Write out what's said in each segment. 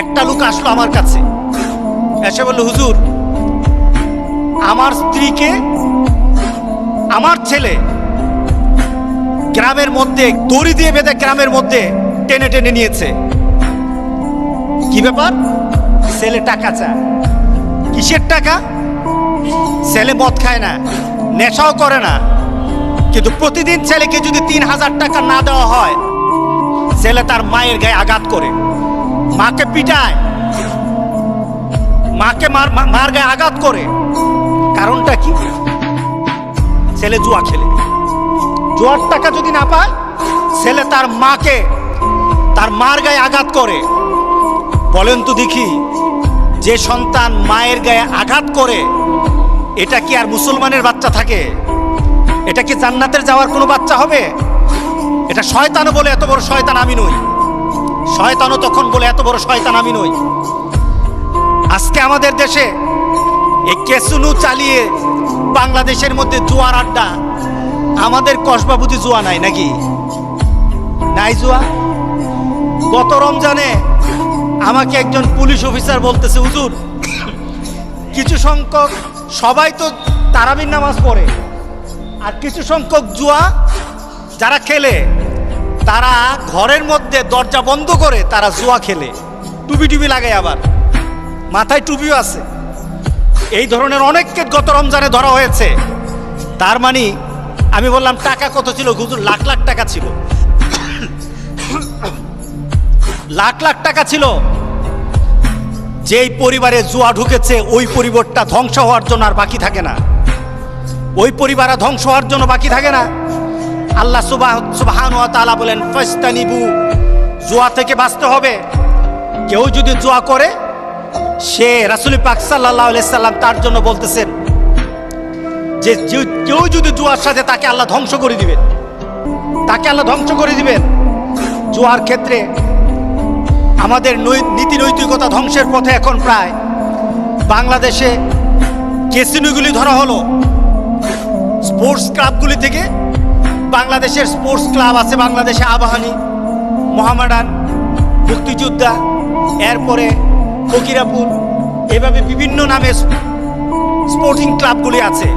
একটা লোক আসলো আমার কাছে। এসে বলল, হুজুর, আমার স্ত্রীকে, আমার ছেলে গ্রামের মধ্যে, দড়ি দিয়ে বেঁধে গ্রামের মধ্যে টেনে টেনে নিয়েছে। কি ব্যাপার? ছেলে টাকা চায়। কিসের টাকা? ছেলে মদ খায় না, নেশাও করে না। কিন্তু প্রতিদিন ছেলেকে যদি তিন হাজার টাকা না দেওয়া হয়, ছেলে তার মায়ের গায়ে আঘাত করে। মাকে পিটায়। মাকে মার মার গায়ে আঘাত করে। কারণটা কি? ছেলে জুয়া খেলে। জুয়ার টাকা যদি না পায়, ছেলে তার মাকে তার মার গায়ে আঘাত করে। বলেন তো দেখি, যে সন্তান মায়ের গায়ে আঘাত করে, এটা কি আর মুসলমানের বাচ্চা থাকে? এটা কি জান্নাতের যাওয়ার কোনো বাচ্চা হবে? এটা শয়তানও বলে এত বড় শয়তান আমি নই। শয়তানও তখন বলে, এত বড় শয়তান আমি নই। আজকে আমাদের দেশে এই কেসুনু চালিয়ে বাংলাদেশের মধ্যে জুয়ার আড্ডা, আমাদের কসবা বুঝি জুয়া নাই নাকি? নাই জুয়া? গত রমজানে আমাকে একজন পুলিশ অফিসার বলতেছে, হুজুর, কিছু সংখ্যক, সবাই তো তারাবির নামাজ পড়ে, আর কিছু সংখ্যক জুয়া যারা খেলে তারা ঘরের মধ্যে দরজা বন্ধ করে তারা জুয়া খেলে। টুপি টুপি লাগে আবার। মাথায় টুপিও আছে। এই ধরনের অনেককে গত রমজানে ধরা হয়েছে। তার মানে আমি বললাম, টাকা কত ছিল? হুজুর, লাখ লাখ টাকা ছিল। লাখ লাখ টাকা ছিল। যেই পরিবারে জুয়া ঢুকেছে, ওই পরিবারটা ধ্বংস হওয়ার জন্য আর বাকি থাকে না। ওই পরিবার ধ্বংস হওয়ার জন্য বাকি থাকে না। আল্লাহ সুবাহ সুবাহান ওয়া তাআলা বলেন ফাস্তানিবু জুয়া থেকে বাঁচতে হবে। কেউ যদি জুয়া করে, সে রাসুল পাক সাল্লাহ সাল্লাম তার জন্য বলতেছেন, যে কেউ যদি জুয়ার সাথে তাকে আল্লাহ ধ্বংস করে দিবেন, তাকে আল্লাহ ধ্বংস করে দিবেন। জুয়ার ক্ষেত্রে আমাদের নীতি নৈতিকতা ধ্বংসের পথে এখন প্রায়। বাংলাদেশে কেসিনোগুলি ধরা হলো। স্পোর্টস ক্লাবগুলি থেকে বাংলাদেশের স্পোর্টস ক্লাব আছে, বাংলাদেশে আবাহানি, মোহামেডান, মুক্তিযোদ্ধা, এরপরে ফকিরাপুর, এভাবে বিভিন্ন নামে স্পোর্টিং ক্লাবগুলি আছে।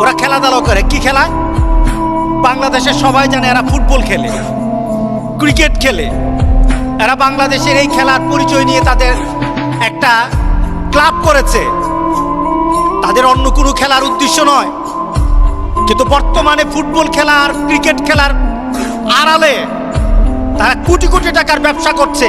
ওরা খেলাধুলা করে। কি খেলা? বাংলাদেশের সবাই জানে এরা ফুটবল খেলে, ক্রিকেট খেলে। এরা বাংলাদেশের এই খেলার পরিচয় নিয়ে তাদের একটা ক্লাব করেছে। তাদের অন্য কোনো খেলার উদ্দেশ্য নয়। কিন্তু বর্তমানে ফুটবল খেলা আর ক্রিকেট খেলার আড়ালে তারা কোটি কোটি টাকার ব্যবসা করছে।